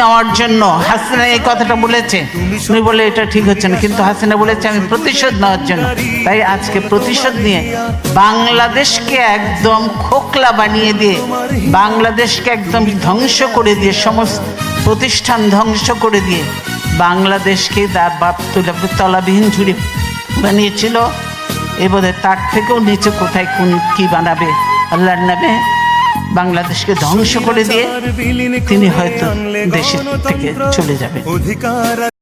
নেওয়ার জন্য হাসিনা এই কথাটা বলেছে। উনি বলে, এটা ঠিক হচ্ছে না। কিন্তু হাসিনা বলেছে, আমি প্রতিশোধ নেওয়ার জন্য। তাই আজকে প্রতিশোধ নিয়ে বাংলাদেশকে একদম খোকলা বানিয়ে দিয়ে, বাংলাদেশকে একদম ধ্বংস করে দিয়ে, সমস্ত প্রতিষ্ঠান ধ্বংস করে দিয়ে, বাংলাদেশকে বাপ তুলা তলাবিহীন ঝুড়ি বানিয়েছিল। এ বোধহয় তার থেকেও নিচে কোথায় কোন কি বানাবে, আল্লাহর নামে বাংলাদেশকে ধ্বংস করে দিয়ে তিনি হয়তো দেশের থেকে চলে যাবেন। অধিকার